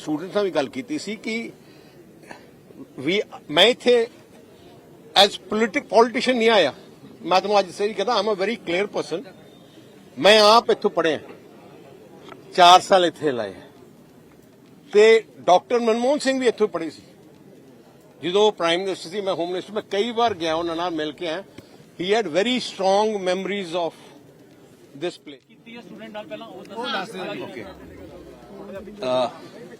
Students ਨਾਲ ਵੀ ਗੱਲ ਕੀਤੀ ਸੀ ਕਿ ਵੀ ਮੈਂ ਇੱਥੇ ਐਜ਼ ਪੋਲਿਟਿਕ ਪੋਲੀਟੀਸ਼ੀਅਨ ਨਹੀਂ ਆਇਆ। ਮੈਂ ਤੁਹਾਨੂੰ ਅੱਜ ਸਹੀ ਕਹਿੰਦਾ am a very clear person ਮੈਂ ਆਪ ਇੱਥੋਂ ਪੜ੍ਹਿਆ 4 ਸਾਲ ਇੱਥੇ ਲਾਏ ਤੇ ਡਾਕਟਰ ਮਨਮੋਹਨ ਸਿੰਘ ਵੀ ਇੱਥੋਂ ਪੜ੍ਹੇ ਸੀ। ਜਦੋਂ ਪ੍ਰਾਈਮ ਮਿਨਿਸਟਰ ਸੀ ਮੈਂ ਹੋਮ ਮਿਨਿਸਟਰ ਮੈਂ ਕਈ ਵਾਰ ਗਿਆ ਉਹਨਾਂ ਨਾਲ ਮਿਲ ਕੇ ਆਇਆ he had very strong memories of this place ਕੀਤੀ ਹੈ ਸਟੂਡੈਂਟ ਨਾਲ ਪਹਿਲਾਂ? ਉਹ ਦੱਸ। Okay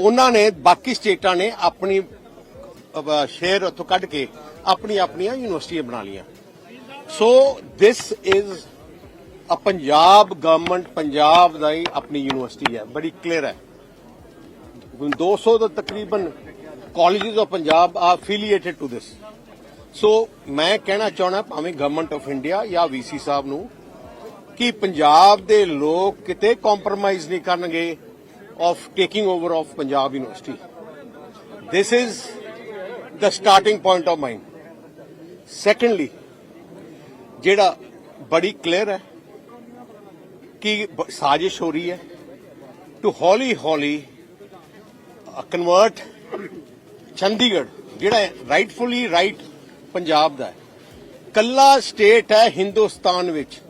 ਉਹਨਾਂ ਨੇ, ਬਾਕੀ ਸਟੇਟਾਂ ਨੇ ਆਪਣੀ ਸ਼ੇਅਰ ਉੱਥੋਂ ਕੱਢ ਕੇ ਆਪਣੀ ਆਪਣੀਆਂ ਯੂਨੀਵਰਸਿਟੀਆਂ ਬਣਾ ਲਈਆਂ। So this is a Punjab government Punjab ਦਾ ਹੀ ਆਪਣੀ ਯੂਨੀਵਰਸਿਟੀ ਹੈ। ਬੜੀ ਕਲੀਅਰ ਹੈ। 200 ਤੋਂ ਤਕਰੀਬਨ colleges of Punjab are affiliated to this so ਮੈਂ ਕਹਿਣਾ ਚਾਹਣਾ ਭਾਵੇਂ ਗਵਰਨਮੈਂਟ ਆਫ ਇੰਡੀਆ ਜਾਂ ਵੀਸੀ ਸਾਹਿਬ ਨੂੰ ਕਿ ਪੰਜਾਬ ਦੇ ਲੋਕ ਕਿਤੇ ਕੰਪਰੋਮਾਈਜ਼ ਨਹੀਂ ਕਰਨਗੇ। Of taking over of Punjab university this is the starting point of mine. Secondly ਜਿਹੜਾ ਬੜੀ ਕਲੀਅਰ ਹੈ ਕਿ ਸਾਜ਼ਿਸ਼ ਹੋ ਰਹੀ ਹੈ ਟੂ ਹੌਲੀ ਹੌਲੀ ਕਨਵਰਟ ਚੰਡੀਗੜ੍ਹ ਜਿਹੜਾ ਰਾਈਟਫੁਲੀ ਰਾਈਟ ਪੰਜਾਬ ਦਾ ਹੈ ਕੱਲਾ ਸਟੇਟ ਹੈ ਹਿੰਦੁਸਤਾਨ ਵਿੱਚ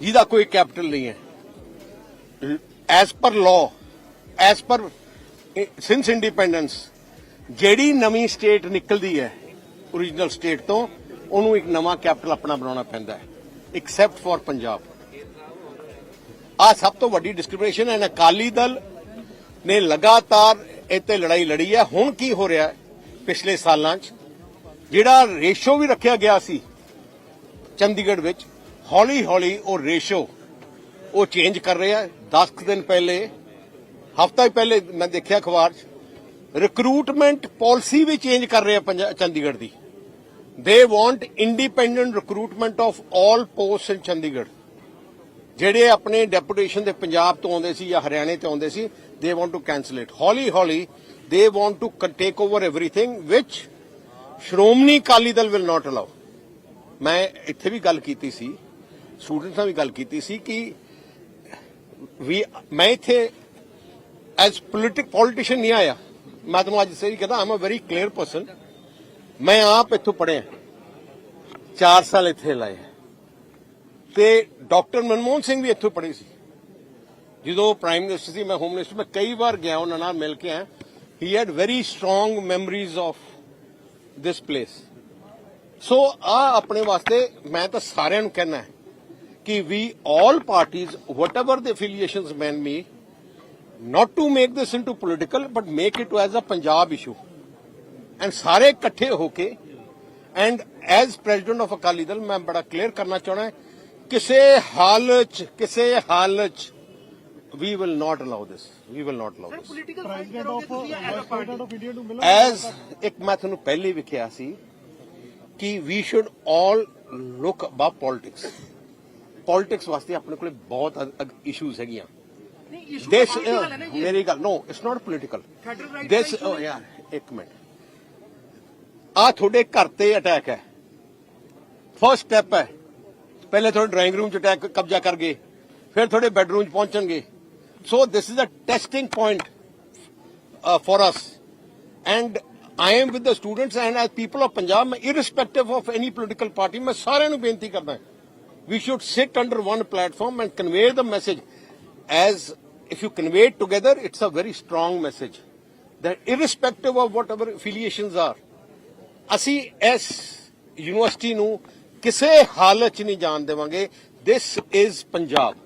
ਜਿਹਦਾ ਕੋਈ ਕੈਪੀਟਲ ਨਹੀਂ ਹੈ as per law as per since independence ਜਿਹੜੀ ਨਵੀਂ ਸਟੇਟ ਨਿਕਲਦੀ ਹੈ origignal ਸਟੇਟ ਤੋਂ, ਉਹਨੂੰ ਇੱਕ ਨਵਾਂ ਕੈਪੀਟਲ ਆਪਣਾ ਬਣਾਉਣਾ ਪੈਂਦਾ ਹੈ ਐਕਸੈਪਟ ਫॉर ਪੰਜਾਬ। ਆ ਸਭ ਤੋਂ ਵੱਡੀ ਡਿਸਕ੍ਰਿਮੀਨੇਸ਼ਨ ਹੈ ਅਕਾਲੀ ਦਲ ਨੇ ਲਗਾਤਾਰ ਇੱਥੇ ਲੜਾਈ ਲੜੀ ਹੈ। ਹੁਣ ਕੀ ਹੋ ਰਿਹਾ ਪਿਛਲੇ ਸਾਲਾਂ 'ਚ, ਜਿਹੜਾ ਰੇਸ਼ੋ ਵੀ ਰੱਖਿਆ ਗਿਆ ਸੀ, ਚੰਡੀਗੜ੍ਹ ਵਿੱਚ ਹੌਲੀ ਹੌਲੀ ਉਹ ਰੇਸ਼ੋ, ਉਹ ਚੇਂਜ ਕਰ ਰਿਹਾ ਹੈ। 10 ਕੁ ਦਿਨ ਪਹਿਲੇ, ਹਫਤਾ ਹੀ ਪਹਿਲੇ ਮੈਂ ਦੇਖਿਆ ਅਖਬਾਰ 'ਚ ਰਿਕਰੂਟਮੈਂਟ ਪਾਲਿਸੀ ਵੀ ਚੇਂਜ ਕਰ ਰਿਹਾ ਪੰਜਾ- ਚੰਡੀਗੜ੍ਹ ਦੀ। They want independent recruitment of all post in Chandigarh. ਜਿਹੜੇ ਆਪਣੇ ਡੈਪੂਟੇਸ਼ਨ ਦੇ ਪੰਜਾਬ ਤੋਂ ਆਉਂਦੇ ਸੀ ਜਾਂ ਹਰਿਆਣੇ ਤੋਂ ਆਉਂਦੇ ਸੀ ਦੇ ਵਾਂਟ ਟੂ ਕੈਨਸਲ ਇਟ ਹੌਲੀ ਹੌਲੀ they want to take over everything which Shiromani Akali Dal will not allow ਮੈਂ ਇੱਥੇ ਵੀ ਗੱਲ ਕੀਤੀ ਸੀ ਸਟੂਡੈਂਟਸ ਨਾਲ ਵੀ ਗੱਲ ਕੀਤੀ ਸੀ ਕਿ ਵੀ ਮੈਂ ਇੱਥੇ ਐਜ਼ ਪੋਲਿਟਿਕ ਪੋਲੀਟੀਸ਼ੀਅਨ ਨਹੀਂ ਆਇਆ। ਮੈਂ ਤੁਹਾਨੂੰ ਅੱਜ ਸਹੀ ਕਹਿੰਦਾ am a very clear person ਮੈਂ ਆਪ ਇੱਥੋਂ ਪੜਿਆ 4 ਸਾਲ ਇੱਥੇ ਲਾਏ ਤੇ ਡਾਕਟਰ ਮਨਮੋਹਨ ਸਿੰਘ ਵੀ ਇੱਥੋਂ ਪੜ੍ਹੇ ਸੀ। ਜਦੋਂ ਪ੍ਰਾਈਮ ਮਿਨਿਸਟਰ ਸੀ, ਮੈਂ ਹੋਮ ਮਿਨਿਸਟਰ ਮੈਂ ਕਈ ਵਾਰ ਗਿਆ, ਉਹਨਾਂ ਨਾਲ ਮਿਲ ਕੇ ਆਇਆ। He had very strong memories of this place so ਆ ਆਪਣੇ ਵਾਸਤੇ ਮੈਂ ਤਾਂ ਸਾਰਿਆਂ ਨੂੰ ਕਹਿਣਾ ਹੈ ਕਿ ਵੀ all parties whatever the affiliations may be not to make this into political but make it as a punjab issue and ਸਾਰੇ ਇਕੱਠੇ ਹੋ ਕੇ and as president of Akali Dal ਮੈਂ ਬੜਾ ਕਲੀਅਰ ਕਰਨਾ ਚਾਹਣਾ ਕਿਸੇ ਹਾਲਤ 'ਚ ਕਿਸੇ ਹਾਲਤ 'ਚ we will not allow this we will not allow this president of president of India ਨੂੰ ਮਿਲੋ ਐਜ਼ ਇੱਕ ਮੈਂ ਤੁਹਾਨੂੰ ਪਹਿਲੇ ਵੀ ਕਿਹਾ ਸੀ ਕਿ we should all look above politics politics ਵਾਸਤੇ ਆਪਣੇ ਕੋਲੇ ਬਹੁਤ ਇਸ਼ੂਜ਼ ਹੈਗੀਆਂ। uh, ਮੇਰੀ ਗੱਲ it's not political this oh yeah ਇੱਕ ਮਿੰਟ। ਆ ਤੁਹਾਡੇ ਘਰ ਤੇ ਅਟੈਕ ਹੈ। ਫਰਸਟ ਸਟੈਪ ਹੈ। ਪਹਿਲੇ ਤੁਹਾਡੇ ਡਰਾਇੰਗ ਰੂਮ ਚ ਅਟੈਕ ਕਬਜ਼ਾ ਕਰ ਗਏ। ਫਿਰ ਤੁਹਾਡੇ ਬੈਡਰੂਮ ਚ ਪਹੁੰਚਣਗੇ। So this is a testing point for us. And I am with the students and as people of Punjab, ਮੈਂ irrespective of any political party, ਮੈਂ ਸਾਰਿਆਂ ਨੂੰ ਬੇਨਤੀ ਕਰਦਾ ਹਾਂ। We should sit under one platform and convey the message as if you convey it together, it's a very strong message that irrespective of whatever affiliations are, ਅਸੀਂ ਇਸ university ਨੂੰ ਕਿਸੇ ਹਾਲਤ 'ਚ ਨਹੀਂ ਜਾਣ ਦੇਵਾਂਗੇ this is Punjab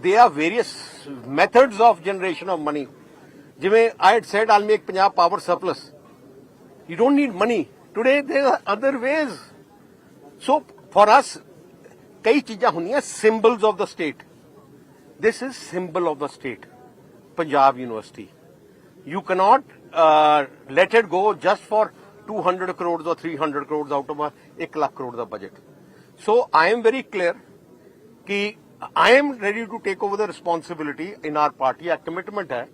they are various methods of generation of money ਜਿਵੇਂ I had said all make Punjab power surplus You don't need money. Today there are other ways. So for us, ਕਈ ਚੀਜ਼ਾਂ ਹੁੰਦੀਆਂ symbols of the state. This is symbol of the state. Punjab University. You cannot uh, let it go just for 200 crores or 300 crores out of a 1 lakh crore the budget. So I am very clear ਕਿ I am ready to take over the responsibility in our party. Our commitment ਹੈ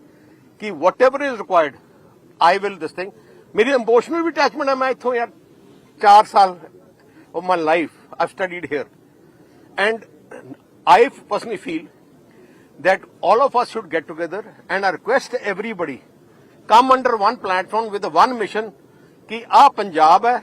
ਕਿ whatever is required, I will this thing. ਮੇਰੀ emotional ਵੀ attachment ਹੈ ਮੈਂ ਇੱਥੋਂ ਯਾਰ 4 ਸਾਲ of my life I've studied here. And I personally feel that all of us should get together and I request everybody come under one platform with the one mission ਕਿ ਆ ਪੰਜਾਬ ਹੈ